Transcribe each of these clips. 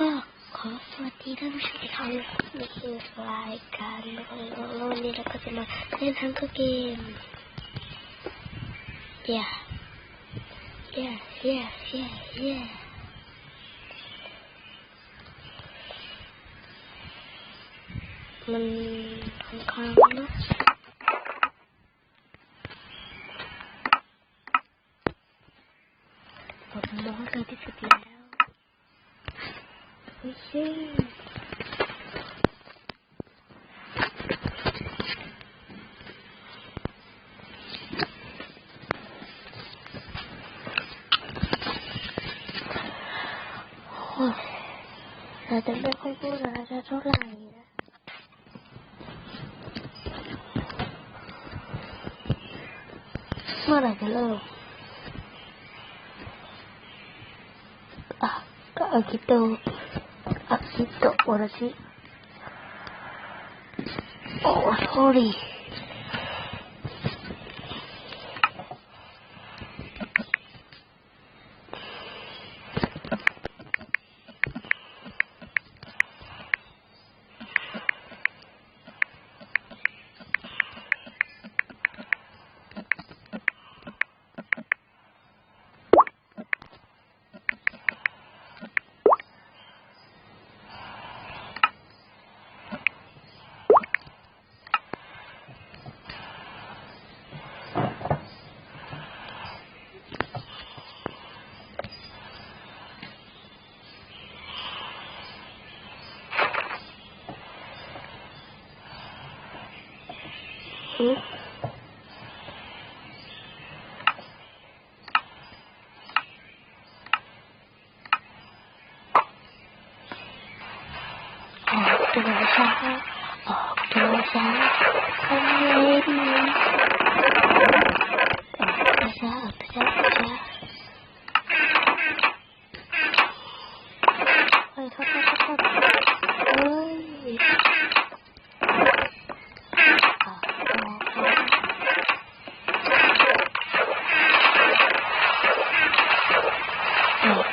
ก็ขอสวัสดีท่านผู้ชมอีกครั้งนี่คือรายการของเราวันนี้เราก็จะมาเล่นทั้งเกม yeah yeah yeah yeah yeah มันค่อนข้างนะผมมองเลยที่สุดแล้ว ไม่ใช่โอ้ยเราจะไม่ค่อยพูดอะไรจะเท่าไหร่นะ เมื่อไหร่จะเลิกอ่ะก็อากิโตอากิโตโอราชิโอ้โทรีอืมออกตัวช้าออกตัวช้าทำไงดี きっとおろし。おー、り。我多想，我多想和你。我不想，不想。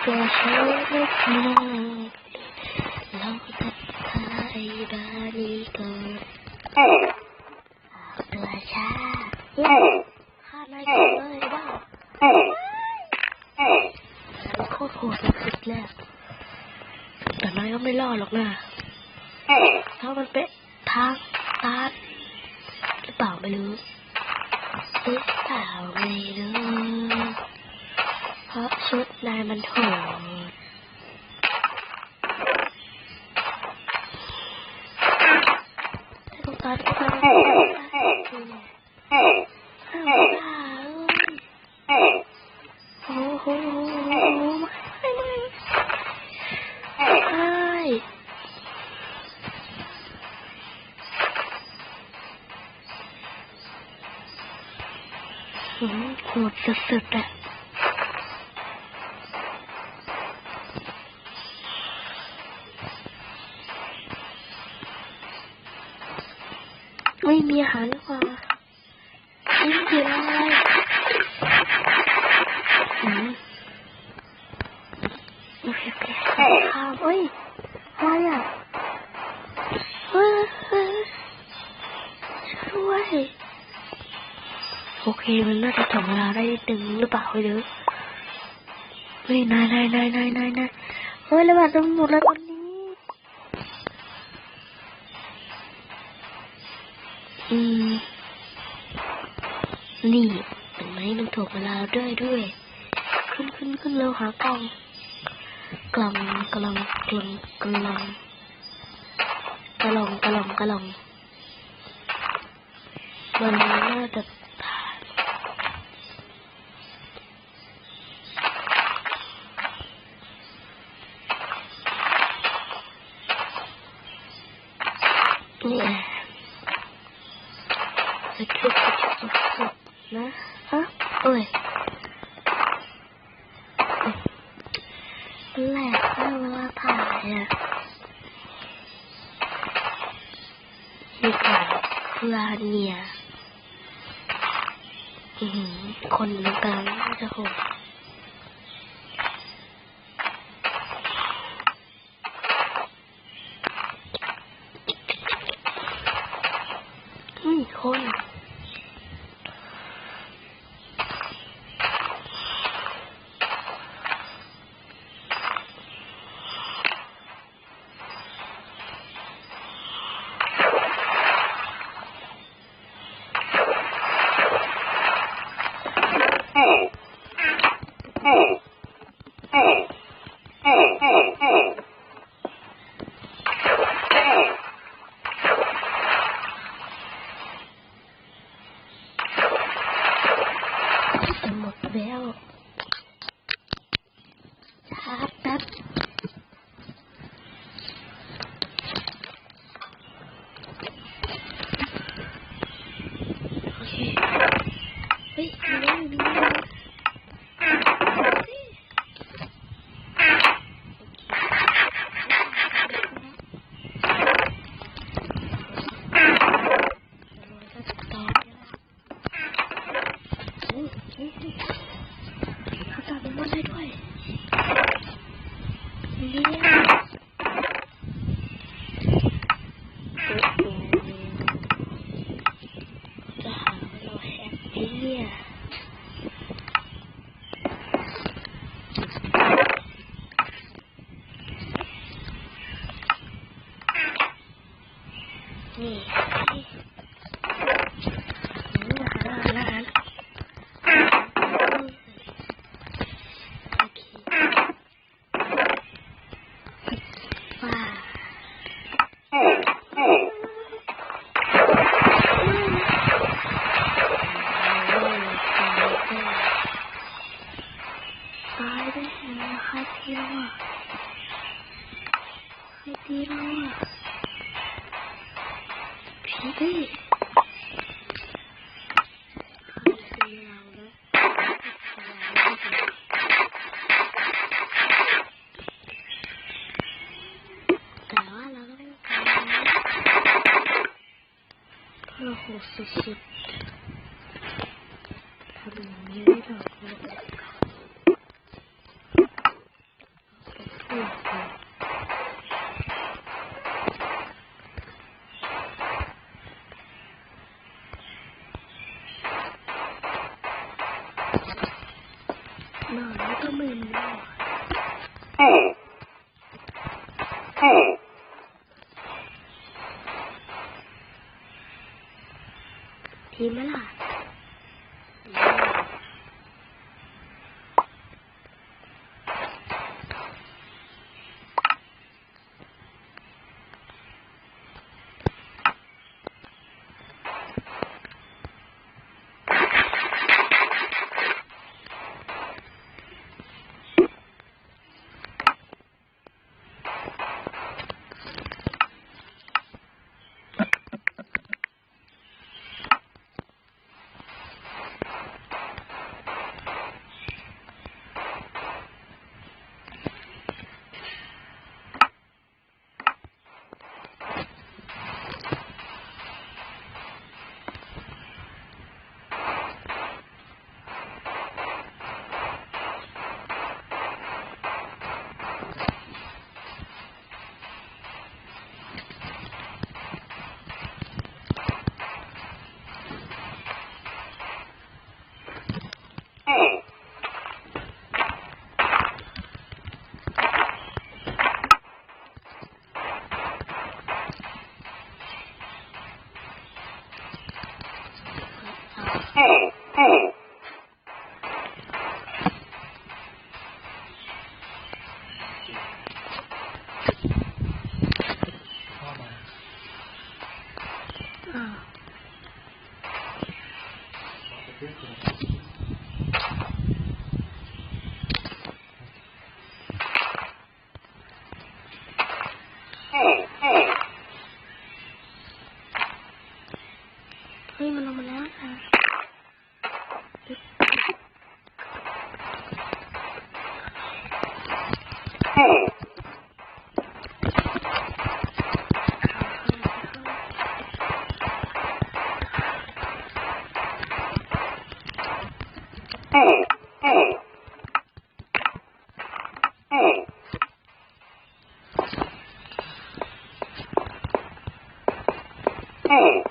ออกตัวช้าเล็กน้อยเราทักทายบาลีก่อนออกตัวช้าข้าไม่ก่อนเลยว้าโคตรโหดเลยสุดแรกแต่นายก็ไม่รอดหรอกนะถ้ามันเป็นทางตันหรือเปล่าไม่รู้หรือเปล่าไม่รู้ เพราะชุดนายมันโหดต้องการต้องการโอ้โหไม่ไม่ใช่โหดสุดๆอะ ไม่มีอาหารหรือเปล่าไม่มีอะไรอืมโอเคโอเคข้าวเอ้ยอะไรอะเฮ้ยช่วยโอเคมันน่าจะถ่วงเวลาได้นิดนึงหรือเปล่าไม่รู้เฮ้ยนายนายนายนายนายนายเฮ้ยระเบิดตรงหมดแล้วตอนนี้ อืม นี่เห็นไหมมันถูกเวลาด้วยด้วย ขึ้นขึ้นขึ้นเร็วหากล่องกล่องกล่องกล่องกล่องกล่องกล่องกล่องมันน่าจะผ่านนี่ยสกิดสุดๆนะฮะโอ้ยแหลกได้เวลาถ่ายอะนี่ค่ะพ ลาเนียคนกลางน่าจะโหด 你好，小ไ啊滴啦啦皮的也好的好的好的好的好的好的好哪一个妹妹 Hey!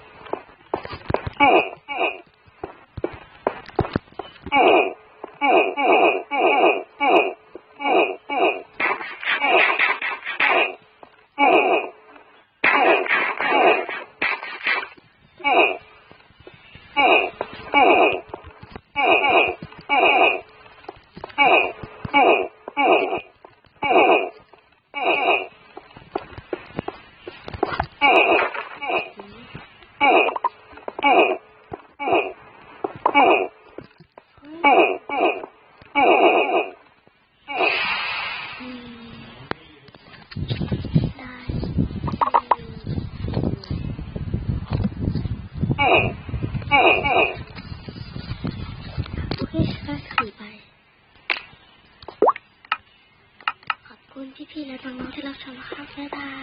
โอเคก็ขี่ไป ขอบคุณพี่ๆและน้องๆที่รับชมนะครับบ๊ายบาย